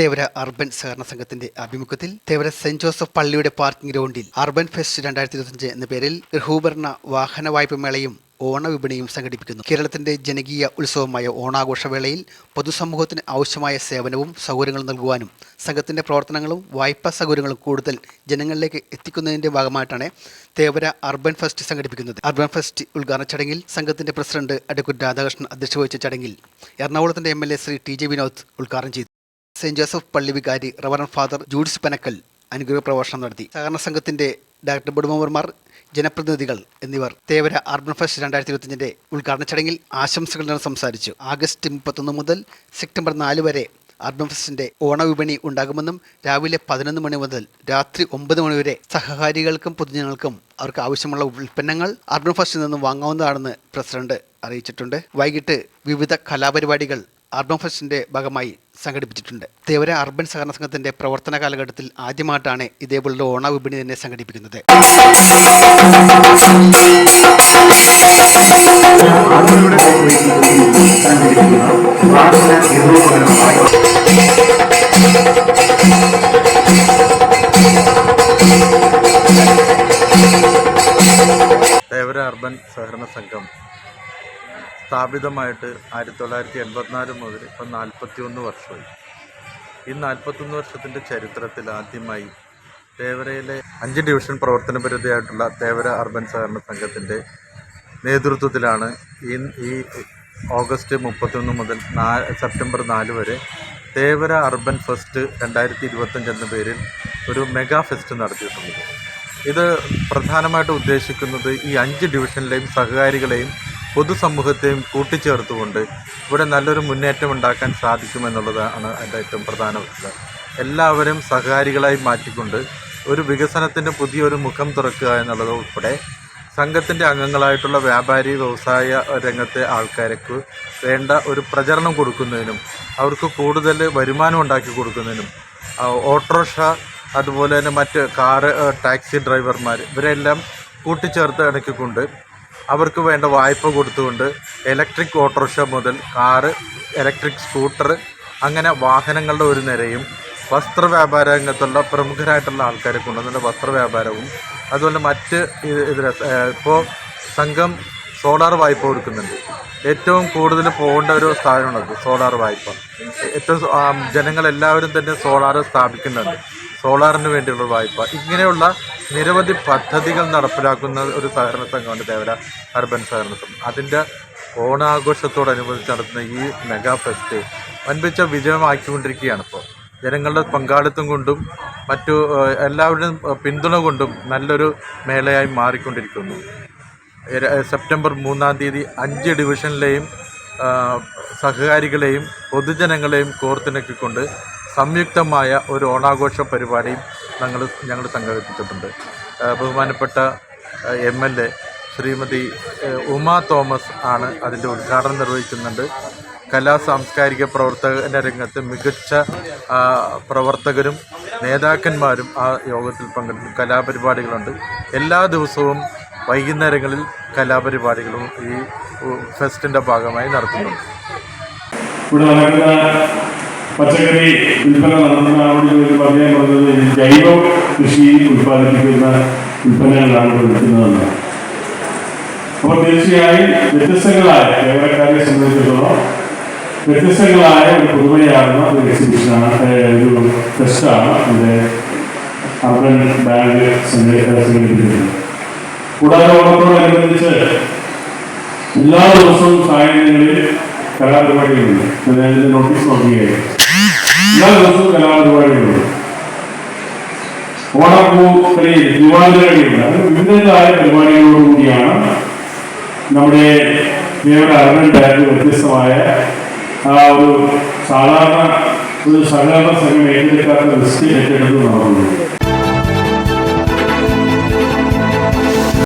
Thevara urban സഹകരണ സംഘത്തിന്റെ ആഭിമുഖ്യത്തിൽ തേവര സെന്റ് ജോസഫ് പള്ളിയുടെ പാർക്കിംഗ് ഗ്രൗണ്ടിൽ അർബൻ ഫെസ്റ്റ് രണ്ടായിരത്തി ഇരുപത്തിയഞ്ച് എന്ന പേരിൽ ഗൃഹൂപരണ വാഹന വായ്പ മേളയും ഓണവിപണിയും സംഘടിപ്പിക്കുന്നു. കേരളത്തിന്റെ ജനകീയ ഉത്സവമായ ഓണാഘോഷവേളയിൽ പൊതുസമൂഹത്തിന് ആവശ്യമായ സേവനവും സൗകര്യങ്ങളും നൽകുവാനും സംഘത്തിന്റെ പ്രവർത്തനങ്ങളും വായ്പാ സൗകര്യങ്ങളും കൂടുതൽ ജനങ്ങളിലേക്ക് എത്തിക്കുന്നതിന്റെ ഭാഗമായിട്ടാണ് തേവര അർബൻ ഫെസ്റ്റ് സംഘടിപ്പിക്കുന്നത്. അർബൻ ഫെസ്റ്റ് ഉദ്ഘാടന ചടങ്ങിൽ സംഘത്തിന്റെ പ്രസിഡന്റ് അഡ്വക്കേറ്റ് രാധാകൃഷ്ണൻ അധ്യക്ഷത വഹിച്ച ചടങ്ങിൽ എറണാകുളത്തിന്റെ M L A Sri T J Vinod ഉദ്ഘാടനം ചെയ്തു. സെന്റ് ജോസഫ് പള്ളി വികാരി റവറൻ ഫാദർ ജൂഡിസ് പനക്കൽ അനുഗ്രഹ പ്രഭാഷണം നടത്തി. സഹകരണ സംഘത്തിന്റെ ഡയറക്ടർ ബുഡുമവർമാർ ജനപ്രതിനിധികൾ എന്നിവർ തേവര അർബൻ ഫെസ്റ്റ് രണ്ടായിരത്തി ഇരുപത്തിയഞ്ചിന്റെ ഉദ്ഘാടന ചടങ്ങിൽ ആശംസകൾ നേർന്ന് സംസാരിച്ചു. ആഗസ്റ്റ് മുപ്പത്തൊന്ന് മുതൽ സെപ്റ്റംബർ നാല് വരെ അർബൻ ഫെസ്റ്റിന്റെ ഓണവിപണി ഉണ്ടാകുമെന്നും രാവിലെ പതിനൊന്ന് മണി മുതൽ രാത്രി ഒമ്പത് മണി വരെ സഹകാരികൾക്കും പൊതുജനങ്ങൾക്കും അവർക്ക് ആവശ്യമുള്ള ഉൽപ്പന്നങ്ങൾ അർബൻ ഫെസ്റ്റിൽ നിന്നും വാങ്ങാവുന്നതാണെന്ന് പ്രസിഡന്റ് അറിയിച്ചിട്ടുണ്ട്. വൈകിട്ട് വിവിധ കലാപരിപാടികൾ അർബൻ ഫെസ്റ്റിന്റെ ഭാഗമായി സംഘടിപ്പിച്ചിട്ടുണ്ട്. തേവര അർബൻ സഹകരണ സംഘത്തിന്റെ പ്രവർത്തന കാലഘട്ടത്തിൽ ആദ്യമായിട്ടാണ് ഇതേപോലുള്ള ഓണ വിപണി തന്നെ സംഘടിപ്പിക്കുന്നത്. സ്ഥാപിതമായിട്ട് ആയിരത്തി തൊള്ളായിരത്തി എൺപത്തിനാല് മുതൽ ഇപ്പം നാൽപ്പത്തി ഒന്ന് വർഷമായി. ഈ നാൽപ്പത്തൊന്ന് വർഷത്തിന്റെ ചരിത്രത്തിൽ ആദ്യമായി തേവരയിലെ അഞ്ച് ഡിവിഷൻ പ്രവർത്തന പരിധിയായിട്ടുള്ള തേവര അർബൻ സഹകരണ സംഘത്തിന്റെ നേതൃത്വത്തിലാണ് ഈ ഈ ഓഗസ്റ്റ് മുപ്പത്തൊന്ന് മുതൽ സെപ്റ്റംബർ നാല് വരെ തേവര അർബൻ ഫെസ്റ്റ് രണ്ടായിരത്തി ഇരുപത്തഞ്ച് എന്ന പേരിൽ ഒരു മെഗാ ഫെസ്റ്റ് നടത്തിയിട്ടുള്ളത്. ഇത് പ്രധാനമായിട്ട് ഉദ്ദേശിക്കുന്നത് ഈ അഞ്ച് ഡിവിഷനിലെയും സഹകാരികളെയും പൊതുസമൂഹത്തെയും കൂട്ടിച്ചേർത്തുകൊണ്ട് ഇവിടെ നല്ലൊരു മുന്നേറ്റം ഉണ്ടാക്കാൻ സാധിക്കുമെന്നുള്ളതാണ് അതിന്റെ ഏറ്റവും പ്രധാന വസ്തുത. എല്ലാവരും സഹകാരികളായി മാറ്റിക്കൊണ്ട് ഒരു വികസനത്തിന്റെ പുതിയൊരു മുഖം തുറക്കുക എന്നുള്ളത് ഉൾപ്പെടെ സംഘത്തിന്റെ അംഗങ്ങളായിട്ടുള്ള വ്യാപാരി വ്യവസായ രംഗത്തെ ആൾക്കാർക്ക് വേണ്ട ഒരു പ്രചരണം കൊടുക്കുന്നതിനും അവർക്ക് കൂടുതൽ വരുമാനം ഉണ്ടാക്കി കൊടുക്കുന്നതിനും ഓട്ടോറിക്ഷ അതുപോലെ തന്നെ മറ്റ് കാറ് ടാക്സി ഡ്രൈവർമാർ ഇവരെല്ലാം കൂട്ടിച്ചേർത്ത് ഇണക്കിക്കൊണ്ട് അവർക്ക് വേണ്ട വായ്പ കൊടുത്തുകൊണ്ട് ഇലക്ട്രിക് ഓട്ടോറിക്ഷ മുതൽ കാറ് ഇലക്ട്രിക് സ്കൂട്ടർ അങ്ങനെ വാഹനങ്ങളുടെ ഒരു നിരയും വസ്ത്ര വ്യാപാര രംഗത്തുള്ള പ്രമുഖരായിട്ടുള്ള ആൾക്കാരെ കൊണ്ടുവന്നുള്ള വസ്ത്ര വ്യാപാരവും അതുപോലെ മറ്റ് ഇതിൽ ഇപ്പോൾ സംഘം സോളാർ വായ്പ കൊടുക്കുന്നുണ്ട്. ഏറ്റവും കൂടുതൽ പോകേണ്ട ഒരു സ്ഥാപനമാണത് സോളാർ വായ്പ. ഏറ്റവും ജനങ്ങളെല്ലാവരും തന്നെ സോളാർ സ്ഥാപിക്കുന്നുണ്ട്. സോളാറിന് വേണ്ടിയുള്ള വായ്പ. ഇങ്ങനെയുള്ള നിരവധി പദ്ധതികൾ നടപ്പിലാക്കുന്ന ഒരു സഹകരണ സംഘമാണ് ദേവര അർബൻ സഹകരണ സംഘം. അതിന്റെ ഓണാഘോഷത്തോടനുബന്ധിച്ച് നടത്തുന്ന ഈ മെഗാ ഫെസ്റ്റ് വൻപിച്ച വിജയമാക്കിക്കൊണ്ടിരിക്കുകയാണ് ഇപ്പോൾ. ജനങ്ങളുടെ പങ്കാളിത്തം കൊണ്ടും മറ്റു എല്ലാവരുടെയും പിന്തുണ കൊണ്ടും നല്ലൊരു മേളയായി മാറിക്കൊണ്ടിരിക്കുന്നു. സെപ്റ്റംബർ മൂന്നാം തീയതി അഞ്ച് ഡിവിഷനിലെയും സഹകാരികളെയും പൊതുജനങ്ങളെയും കോർത്തിണക്കിക്കൊണ്ട് സംയുക്തമായ ഒരു ഓണാഘോഷ പരിപാടിയും ഞങ്ങൾ ഞങ്ങൾ സംഘടിപ്പിച്ചിട്ടുണ്ട്. ബഹുമാനപ്പെട്ട M L A Srimati Uma Thomas ആണ് അതിന്റെ ഉദ്ഘാടനം നിർവഹിക്കുന്നുണ്ട്. കലാ സാംസ്കാരിക പ്രവർത്തകന്റെ രംഗത്ത് മികച്ച പ്രവർത്തകരും നേതാക്കന്മാരും ആ യോഗത്തിൽ പങ്കെടുക്കും കലാപരിപാടികളുണ്ട്. എല്ലാ ദിവസവും വൈകുന്നേരങ്ങളിൽ കലാപരിപാടികളും ഈ ഫെസ്റ്റിന്റെ ഭാഗമായി നടത്തുന്നുണ്ട് പച്ചക്കറി വിൽപ്പന നടത്തുന്ന അവിടെ ഒരു പറയാൻ പറഞ്ഞത് ജൈവ കൃഷി ഉൽപ്പാദിപ്പിക്കുന്ന ഉൽപ്പന്നങ്ങളാണ് വിൽക്കുന്നതെന്ന്. അപ്പോൾ തീർച്ചയായും വ്യത്യസ്തങ്ങളായ കേരളക്കാരെ സംബന്ധിച്ചിടത്തോളം വ്യത്യസ്തങ്ങളായ ഒരു പുതുമയാർന്ന ഒരു എക്സിബിഷനാണ് ഒരു ഫെസ്റ്റാണ് ഇവിടെ അർബൻ ബാങ്ക് സംഘ- സംഘടിപ്പിക്കുന്നത്. കൂടാതെ ഓണത്തോടനുബന്ധിച്ച് എല്ലാ ദിവസവും സായുധങ്ങളിൽ കലാപരിപാടികളുണ്ട്. നോട്ടീസ് നോക്കുകയായി എല്ലാ ദിവസവും കലാപരിപാടികളുണ്ട് ഓണപ്പൂക്കളിൽ ദിവാലികളിയുണ്ട് അത് വിവിധങ്ങളായ പരിപാടികളോടുകൂടിയാണ് നമ്മുടെ അർബൻ ബാങ്ക് വ്യത്യസ്തമായ ആ ഒരു സാധാരണ ഒരു സഹകരണ സംഘം ഏറ്റെടുക്കാത്ത റിസ്ക് ഏറ്റെടുത്ത് നടത്തുന്നത്.